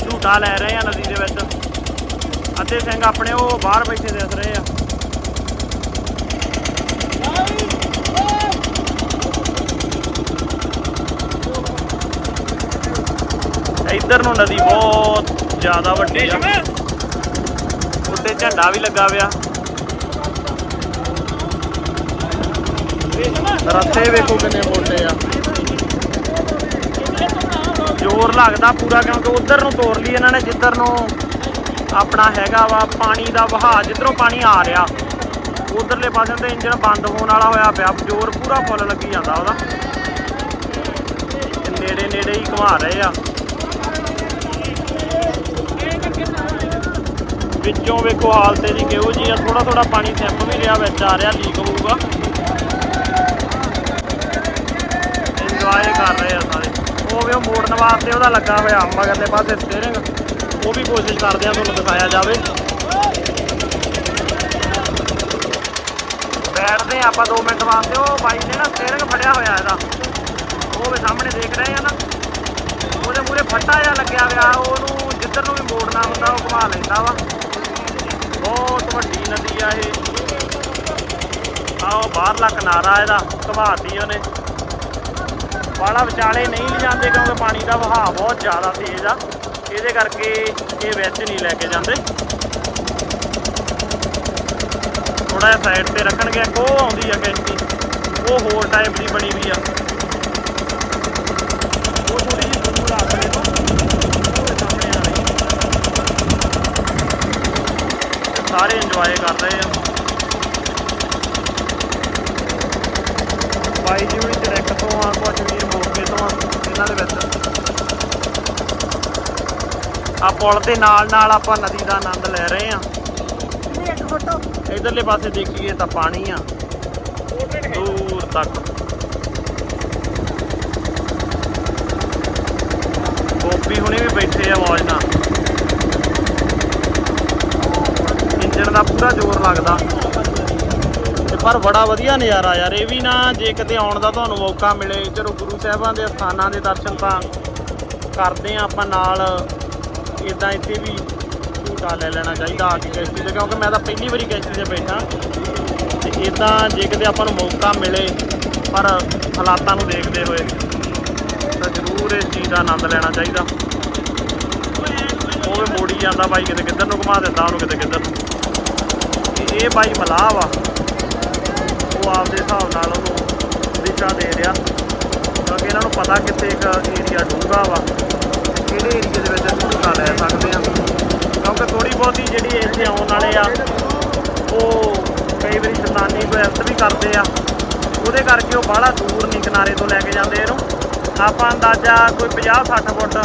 ਝੂਟਾ ਲੈ ਰਹੇ ਆ ਨਦੀ ਦੇ ਵਿੱਚ। ਅਤੇ ਸਿੰਘ ਆਪਣੇ ਉਹ ਬਾਹਰ ਬੈਠੇ ਦਿਸ ਰਹੇ ਆ। ਇੱਧਰ ਨੂੰ ਨਦੀ ਬਹੁਤ ਜ਼ਿਆਦਾ ਵੱਡੀ ਆ। ਉੱਤੇ ਝੰਡਾ ਵੀ ਲੱਗਾ ਪਿਆ। ਰੱਥੇ ਵੇਖੋ ਕਿੰਨੇ ਮੋਟੇ ਆ। ਜ਼ੋਰ ਲੱਗਦਾ ਪੂਰਾ ਕਿਉਂਕਿ ਉਧਰ ਨੂੰ ਤੋਰ ਲਈ ਇਹਨਾਂ ਨੇ ਜਿੱਧਰ ਨੂੰ ਆਪਣਾ ਹੈਗਾ ਵਾ ਪਾਣੀ ਦਾ ਵਹਾਅ ਜਿੱਧਰੋਂ ਪਾਣੀ ਆ ਰਿਹਾ। ਉਧਰਲੇ ਪਾਸੇ ਤੇ ਇੰਜਨ ਬੰਦ ਹੋਣ ਵਾਲਾ ਹੋਇਆ ਪਿਆ। ਜ਼ੋਰ ਪੂਰਾ ਫੁੱਲ ਲੱਗੀ ਜਾਂਦਾ ਉਹਦਾ। ਨੇੜੇ ਨੇੜੇ ਹੀ ਘੁਮਾ ਰਹੇ ਆ। ਵਿੱਚੋਂ ਵੇਖੋ ਹਾਲਤ ਇਹਦੀ ਕਿਹੋ ਜੀ ਆ ਥੋੜਾ ਥੋੜਾ ਪਾਣੀ ਸਿੰਪ ਵੀ ਰਿਹਾ ਵਿੱਚ ਆ ਰਿਹਾ, ਲੀਕ ਹੋਊਗਾ। ਇੰਜੋਏ ਕਰ ਰਹੇ ਆ ਸਾਰੇ। ਉਹ ਵੀ ਉਹ ਮੋੜਨ ਵਾਸਤੇ ਉਹਦਾ ਲੱਗਾ ਹੋਇਆ ਮਗਰਲੇ ਪਾਸੇ ਸਟੀਅਰਿੰਗ ਉਹ ਵੀ ਕੋਸ਼ਿਸ਼ ਕਰਦੇ ਆ ਤੁਹਾਨੂੰ ਦਿਖਾਇਆ ਜਾਵੇ। ਬੈਠਦੇ ਆ ਆਪਾਂ 2 ਮਿੰਟ ਵਾਸਤੇ, ਉਹ ਬਾਈ ਨੇ ਨਾ ਸਟੀਅਰਿੰਗ ਫੜਿਆ ਹੋਇਆ ਇਹਦਾ। ਉਹ ਵੀ ਸਾਹਮਣੇ ਦੇਖ ਰਹੇ ਆ ਨਾ। ਉਹਦੇ ਮੂਰੇ ਫੱਟਾ ਜਿਹਾ ਲੱਗਿਆ ਹੋਇਆ, ਉਹਨੂੰ ਜਿੱਧਰ ਨੂੰ ਵੀ ਮੋੜਨਾ ਹੁੰਦਾ, ਉਹ ਘੁਮਾ ਲੈਂਦਾ ਵਾ। ਬਹੁਤ ਵੱਡੀ ਨਦੀ ਆ ਇਹ। ਆਹ ਬਾਹਰਲਾ ਕਿਨਾਰਾ ਇਹਦਾ ਘੁਮਾਤੀ ਉਹਨੇ ਬਾਲਾ ਵਿਚਾਲੇ ਨਹੀਂ ਲਿਜਾਂਦੇ ਕਿਉਂਕਿ ਪਾਣੀ ਦਾ ਵਹਾਅ ਬਹੁਤ ਜ਼ਿਆਦਾ ਤੇਜ਼ ਆ। ਇਹਦੇ ਕਰਕੇ ਇਹ ਵਿੱਚ ਨਹੀਂ ਲੈ ਕੇ ਜਾਂਦੇ। ਥੋੜਾ ਜਿਹਾ ਸਾਈਡ ਤੇ ਰੱਖਣਗੇ, ਇੱਕ ਆਉਂਦੀ ਆ ਕਿਸ਼ਤੀ ਉਹ ਹੋਰ ਟਾਈਪ ਦੀ ਬਣੀ ਵੀ ਆ ਉਹ ਥੋੜੀ ਜਿਹੀ ਦੂਰ ਆ ਆਪਣੇ ਤੋਂ ਉਹਦੇ ਸਾਹਮਣੇ ਆ ਰਹੀ ਤੇ ਸਾਰੇ ਇੰਜੋਏ ਕਰ ਰਹੇ ਆ। ਬਾਈ ਜੀ ਵੀ ਟਰੈਕ ਤੋਂ ਆ ਕੁਝ ਵੀਰ ਮੋਕੇ ਤੋਂ ਆ ਇਹਨਾਂ ਦੇ ਵਿੱਚ। ਆ ਪੁਲ ਦੇ ਨਾਲ ਨਾਲ ਆਪਾਂ ਨਦੀ ਦਾ ਆਨੰਦ ਲੈ ਰਹੇ ਆ। ਇਧਰਲੇ ਪਾਸੇ ਦੇਖੀਏ ਤਾਂ ਪਾਣੀ ਆ ਦੂਰ ਤੱਕ। ਗੋਪੀ ਹੁਣੇ ਵੀ ਬੈਠੇ ਆ ਮੌਜ ਨਾਲ। ਇੰਜਣ ਦਾ ਪੂਰਾ ਜ਼ੋਰ ਲੱਗਦਾ। ਤੇ ਪਰ ਬੜਾ ਵਧੀਆ ਨਜ਼ਾਰਾ ਯਾਰ, ਇਹ ਵੀ ਨਾ ਜੇ ਕਿਤੇ ਆਉਣ ਦਾ ਤੁਹਾਨੂੰ ਮੌਕਾ ਮਿਲੇ, ਚਲੋ ਗੁਰੂ ਸਾਹਿਬਾਂ ਦੇ ਸਥਾਨਾਂ ਦੇ ਦਰਸ਼ਨ ਤਾਂ ਕਰਦੇ ਆ ਆਪਾਂ ਨਾਲ। ਇਦਾਂ ਇੱਥੇ ਵੀ ਝੂਟਾ ਲੈ ਲੈਣਾ ਚਾਹੀਦਾ ਆ ਕੇ ਕਿਸ਼ਤੀ ਤੇ ਕਿਉਂਕਿ ਮੈਂ ਤਾਂ ਪਹਿਲੀ ਵਾਰੀ ਕਿਸ਼ਤੀ ਤੇ ਬੈਠਾ। ਤੇ ਇਦਾਂ ਜੇ ਕਿਤੇ ਆਪਾਂ ਨੂੰ ਮੌਕਾ ਮਿਲੇ, ਪਰ ਹਾਲਾਤਾਂ ਨੂੰ ਦੇਖਦੇ ਹੋਏ ਤਾਂ ਜ਼ਰੂਰ ਇਸ ਚੀਜ਼ ਦਾ ਆਨੰਦ ਲੈਣਾ ਚਾਹੀਦਾ। ਉਹ ਮੋੜੀ ਜਾਂਦਾ, ਬਾਈ ਕਿਤੇ ਕਿੱਧਰ ਨੂੰ ਘੁਮਾ ਦਿੰਦਾ, ਉਹਨੂੰ ਕਿਤੇ ਕਿੱਧਰ ਨੂੰ। ਇਹ ਬਾਈ ਮਲਾਹ ਵਾ। ਉਹ ਆਪਦੇ ਹਿਸਾਬ ਨਾਲ ਉਹਨੂੰ ਦਿਸ਼ਾ ਦੇ ਰਿਹਾ। ਕਿਉਂਕਿ ਇਹਨਾਂ ਨੂੰ ਪਤਾ ਕਿੱਥੇ ਇੱਕ ਏਰੀਆ ਡੂੰਘਾ ਵਾ ਕਿਹੜੇ ਏਰੀਏ ਦੇ ਵਿੱਚ ਝੂਟਾ ਲੈ ਸਕਦੇ ਆ ਕਿਉਂਕਿ ਥੋੜੀ ਬਹੁਤੀ ਜਿਹੜੀ ਇੱਥੇ ਆਉਣ ਵਾਲੇ ਆ, ਉਹ ਕਈ ਵਾਰੀ ਸ਼ੈਤਾਨੀ ਕੋਈ ਵੀ ਕਰਦੇ ਆ। ਉਹਦੇ ਕਰਕੇ ਉਹ ਬਾਹਲਾ ਦੂਰ ਨਹੀਂ ਕਿਨਾਰੇ ਤੋਂ ਲੈ ਕੇ ਜਾਂਦੇ ਇਹਨੂੰ। ਆਪਾਂ ਅੰਦਾਜ਼ਾ ਕੋਈ 50 60 ਫੁੱਟ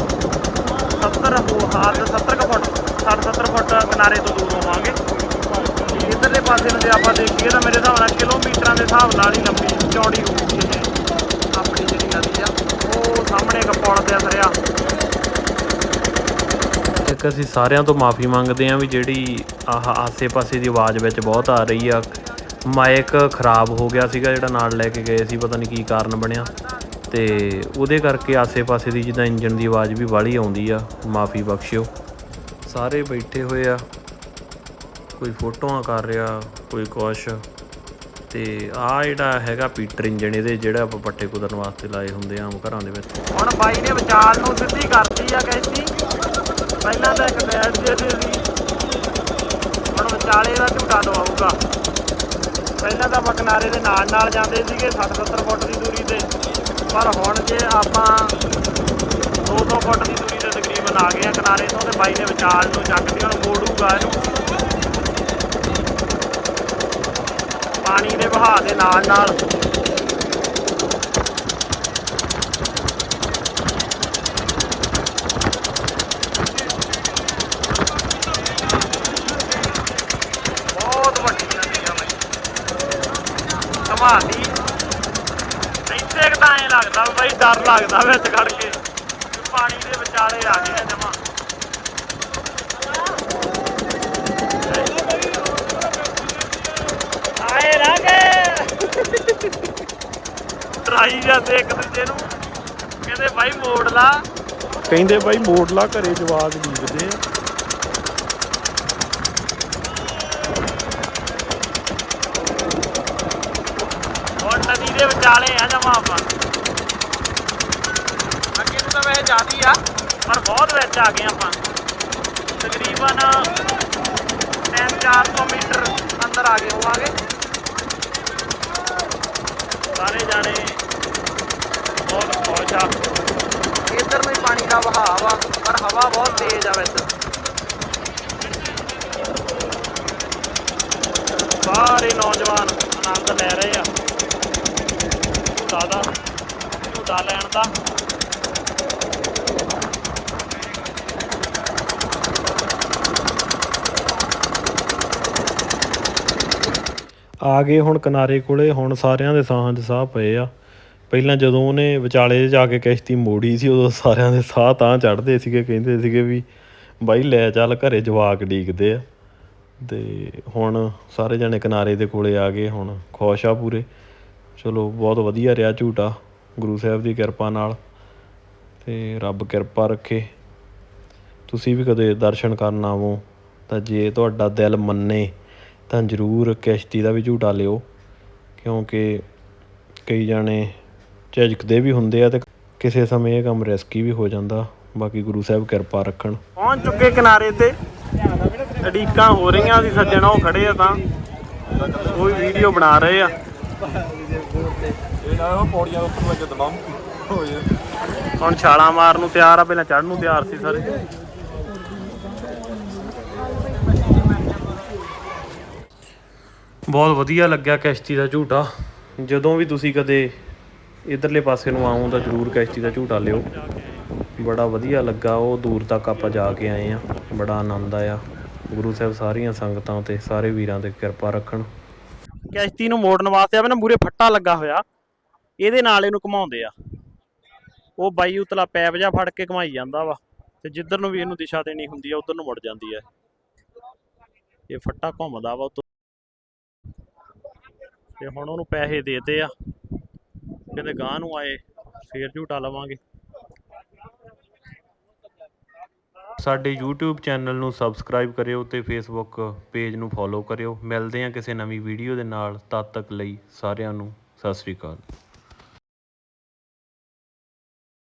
70 ਫੁੱਟ ਹੱਦ 70 ਕੁ ਫੁੱਟ 60 70 ਫੁੱਟ ਕਿਨਾਰੇ ਤੋਂ ਦੂਰ ਹੋਵਾਂਗੇ। ਇਧਰਲੇ ਪਾਸੇ ਨੂੰ ਜੇ ਆਪਾਂ ਦੇਖੀਏ ਤਾਂ ਮੇਰੇ ਹਿਸਾਬ ਨਾਲ ਕਿਲੋਮੀਟਰਾਂ ਦੇ ਹਿਸਾਬ ਨਾਲ ਹੀ ਲੰਬੀ ਚੌੜੀ ਹੋਊਗੀ ਇਹ ਆਪਣੀ ਜਿਹੜੀ ਨਦੀ ਆ, ਉਹ ਸਾਹਮਣੇ ਇੱਕ ਪੁਲ ਤੇ ਸਰਿਆ। ਇੱਕ ਅਸੀਂ ਸਾਰਿਆਂ ਤੋਂ ਮਾਫੀ ਮੰਗਦੇ ਹਾਂ ਵੀ ਜਿਹੜੀ ਆਹ ਆਸੇ-ਪਾਸੇ ਦੀ ਆਵਾਜ਼ ਵਿੱਚ ਬਹੁਤ ਆ ਰਹੀ ਆ। ਮਾਈਕ ਖਰਾਬ ਹੋ ਗਿਆ ਸੀਗਾ ਜਿਹੜਾ ਨਾਲ ਲੈ ਕੇ ਗਏ ਸੀ, ਪਤਾ ਨਹੀਂ ਕੀ ਕਾਰਨ ਬਣਿਆ। ਤੇ ਉਹਦੇ ਕਰਕੇ ਆਸੇ-ਪਾਸੇ ਦੀ ਜਿੱਦਾਂ ਇੰਜਨ ਦੀ ਆਵਾਜ਼ ਵੀ ਬਾਹਲੀ ਆਉਂਦੀ ਆ, ਮਾਫੀ ਬਖਸ਼ਿਓ। ਸਾਰੇ ਬੈਠੇ ਹੋਏ ਆ। ਕੋਈ ਫੋਟੋਆਂ ਕਰ ਰਿਹਾ, ਕੋਈ ਕੁਛ। ਤੇ ਆ ਜਿਹੜਾ ਹੈਗਾ ਪੀਟਰ ਇੰਜਣ, ਇਹਦੇ ਜਿਹੜਾ ਆਪਾਂ ਪੱਟੇ ਕੁਦਰਨ ਵਾਸਤੇ ਲਾਏ ਹੁੰਦੇ ਆ, ਆਮ ਘਰਾਂ ਦੇ ਵਿੱਚ। ਹੁਣ ਬਾਈ ਨੇ ਵਿਚਾਲ ਨੂੰ ਸਿੱਧੀ ਕਰਤੀ ਆ ਕਹਿੰਦੀ, ਪਹਿਲਾਂ ਤਾਂ ਇੱਕ ਸਾਈਡ ਜੇ ਤੇ ਸੀ ਹੁਣ ਵਿਚਾਲੇ ਦਾ ਝੂਟਾ ਦਵਾਊਗਾ। ਪਹਿਲਾਂ ਤਾਂ ਆਪਾਂ ਕਿਨਾਰੇ ਦੇ ਨਾਲ ਨਾਲ ਜਾਂਦੇ ਸੀਗੇ 60 70 ਫੁੱਟ ਦੀ ਦੂਰੀ ਤੇ। ਪਰ ਹੁਣ ਜੇ ਆਪਾਂ 200 ਫੁੱਟ ਦੀ ਦੂਰੀ ਤੇ ਤਕਰੀਬਨ ਆ ਗਏ ਆ ਕਿਨਾਰੇ ਤੋਂ, ਤੇ ਬਾਈ ਨੇ ਵਿਚਾਲ ਨੂੰ ਚੱਕ ਕੇ ਹੁਣ ਮੋੜੂਗਾ ਇਹਨੂੰ। ਪਾਣੀ ਦੇ ਵਹਾਅ ਦੇ ਨਾਲ ਨਾਲ। ਬਹੁਤ ਵੱਡੀ ਨਦੀ ਇੱਥੇ ਕੁ ਤਾਂ ਐਂ ਲੱਗਦਾ ਬਈ ਡਰ ਲੱਗਦਾ ਵਿੱਚ ਖੜ ਕੇ। ਪਾਣੀ ਦੇ ਵਿਚਾਲੇ ਆ ਗਏ ਜਮਾ ਆਏ ਰਾਗੇ ਟਰਾਈ ਜਾਂਦੇ ਇੱਕ ਦੂਜੇ ਨੂੰ। ਕਹਿੰਦੇ ਬਾਈ ਮੋੜ ਲਾ। ਕਹਿੰਦੇ ਬਾਈ ਮੋੜ ਲਾ ਘਰੇ ਜਵਾਕ ਡੀਕਦੇ ਆ। ਹੁਣ ਨਦੀ ਦੇ ਵਿਚਾਲੇ ਆ ਜਮਾ ਆਪਾਂ। ਅੱਗੇ ਨੂੰ ਤਾਂ ਵੈਸੇ ਜ਼ਿਆਦੀ ਆ। ਪਰ ਬਹੁਤ ਵਿੱਚ ਆ ਗਏ ਆਪਾਂ। ਤਕਰੀਬਨ 3-400 ਮੀਟਰ ਅੰਦਰ ਆ ਗਏ ਹੋਵਾਂਗੇ ਸਾਰੇ ਜਾਣੇ ਬਹੁਤ ਖੁਸ਼ ਆ। ਇੱਧਰ ਨੂੰ ਹੀ ਪਾਣੀ ਦਾ ਵਹਾਅ ਆ ਪਰ ਹਵਾ ਬਹੁਤ ਤੇਜ਼ ਆ ਵਿੱਚ। ਸਾਰੇ ਨੌਜਵਾਨ ਆਨੰਦ ਲੈ ਰਹੇ ਆ। ਝੂਟਾ ਦਾ ਝੂਟਾ ਲੈਣ ਦਾ। ਆ ਗਏ ਹੁਣ ਕਿਨਾਰੇ ਕੋਲੇ, ਹੁਣ ਸਾਰਿਆਂ ਦੇ ਸਾਹਾਂ 'ਚ ਸਾਹ ਪਏ ਆ। ਪਹਿਲਾਂ ਜਦੋਂ ਉਹਨੇ ਵਿਚਾਲੇ ਜਾ ਕੇ ਕਿਸ਼ਤੀ ਮੋੜੀ ਸੀ, ਉਦੋਂ ਸਾਰਿਆਂ ਦੇ ਸਾਹ ਤਾਂ ਚੜ੍ਹਦੇ ਸੀਗੇ, ਕਹਿੰਦੇ ਸੀਗੇ ਵੀ ਬਾਈ ਲੈ ਚੱਲ ਘਰੇ ਜਵਾਕ ਡੀਕਦੇ ਆ। ਤੇ ਹੁਣ ਸਾਰੇ ਜਣੇ ਕਿਨਾਰੇ ਦੇ ਕੋਲੇ ਆ ਗਏ ਹੁਣ, ਖੁਸ਼ ਆ ਪੂਰੇ। ਚਲੋ ਬਹੁਤ ਵਧੀਆ ਰਿਹਾ ਝੂਟਾ, ਗੁਰੂ ਸਾਹਿਬ ਦੀ ਕਿਰਪਾ ਨਾਲ। ਤੇ ਰੱਬ ਕਿਰਪਾ ਰੱਖੇ। ਤੁਸੀਂ ਵੀ ਕਦੇ ਦਰਸ਼ਨ ਕਰਨ ਆਵੋ, ਤਾਂ ਜੇ ਤੁਹਾਡਾ ਦਿਲ ਮੰਨੇ ਤਾਂ ਜ਼ਰੂਰ ਕਿਸ਼ਤੀ ਦਾ ਵੀ ਝੂਟਾ ਲਿਓ, ਕਿਉਂਕਿ ਕਈ ਜਾਣੇ ਝਿਜਕਦੇ ਵੀ ਹੁੰਦੇ ਆ ਤੇ ਕਿਸੇ ਸਮੇਂ ਇਹ ਕੰਮ ਰਿਸਕੀ ਵੀ ਹੋ ਜਾਂਦਾ। ਬਾਕੀ ਗੁਰੂ ਸਾਹਿਬ ਕਿਰਪਾ ਰੱਖਣ। ਪਹੁੰਚ ਚੁੱਕੇ ਕਿਨਾਰੇ ਤੇ। ਅਡੀਕਾਂ ਹੋ ਰਹੀਆਂ ਸੀ, ਸੱਜਣ ਉਹ ਖੜੇ ਆ ਤਾਂ। ਉਹ ਵੀਡੀਓ ਬਣਾ ਰਹੇ ਆ। ਹੁਣ ਛਾਲਾਂ ਮਾਰਨ ਨੂੰ ਤਿਆਰ ਆ, ਪਹਿਲਾਂ ਚੜ੍ਹਨ ਨੂੰ ਤਿਆਰ ਸੀ ਸਾਰੇ। ਬਹੁਤ ਵਧੀਆ ਲੱਗਿਆ ਕਸ਼ਤੀ ਦਾ ਝੂਟਾ। ਜਦੋਂ ਵੀ ਤੁਸੀਂ ਕਦੇ ਇਧਰਲੇ ਪਾਸੇ ਨੂੰ ਆਓ ਤਾਂ ਜ਼ਰੂਰ ਕਸ਼ਤੀ ਦਾ ਝੂਟਾ ਲਿਓ। ਬੜਾ ਵਧੀਆ ਲੱਗਾ, ਉਹ ਦੂਰ ਤੱਕ ਆਪਾਂ ਜਾ ਕੇ ਆਏ ਆ ਬੜਾ ਆਨੰਦ ਆਇਆ। ਗੁਰੂ ਸਾਹਿਬ ਸਾਰੀਆਂ ਸੰਗਤਾਂ ਤੇ, ਸਾਰੇ ਵੀਰਾਂ ਤੇ ਕਿਰਪਾ ਰੱਖਣ। ਕਸ਼ਤੀ ਨੂੰ ਮੋੜਨ ਵਾਸਤੇ ਆ ਨਾ ਮੂਰੇ ਫੱਟਾ ਲੱਗਾ ਹੋਇਆ। ਇਹਦੇ ਨਾਲ ਇਹਨੂੰ ਘੁਮਾਉਂਦੇ ਆ। ਉਹ ਬਾਈ ਉਤਲਾ ਪੈਪ ਜਿਹਾ ਫੜ ਕੇ ਘੁਮਾਈ ਜਾਂਦਾ ਵਾ। ਤੇ ਜਿੱਧਰ ਨੂੰ ਵੀ ਇਹਨੂੰ ਦਿਸ਼ਾ ਦੇਣੀ ਹੁੰਦੀ ਆ, ਉਧਰ ਨੂੰ ਮੁੜ ਜਾਂਦੀ ਆ। ਇਹ ਫੱਟਾ ਘੁੰਮਦਾ ਵਾ ਉੱਤੋਂ। ਤੇ ਹੁਣ ਉਹਨੂੰ ਪੈਸੇ ਦੇਤੇ ਆ। ਕਹਿੰਦੇ ਗਾਂ ਨੂੰ ਆਏ, ਫੇਰ ਝੂਟਾ ਲਵਾਂਗੇ। ਸਾਡੇ YouTube ਚੈਨਲ ਨੂੰ ਸਬਸਕ੍ਰਾਈਬ ਕਰਿਓ ਤੇ Facebook ਪੇਜ ਨੂੰ ਫੋਲੋ ਕਰਿਓ। ਮਿਲਦੇ ਹਾਂ ਕਿਸੇ ਨਵੀਂ ਵੀਡੀਓ ਦੇ ਨਾਲ। ਤਦ ਤੱਕ ਲਈ ਸਾਰਿਆਂ ਨੂੰ ਸਤਿ ਸ੍ਰੀ ਅਕਾਲ।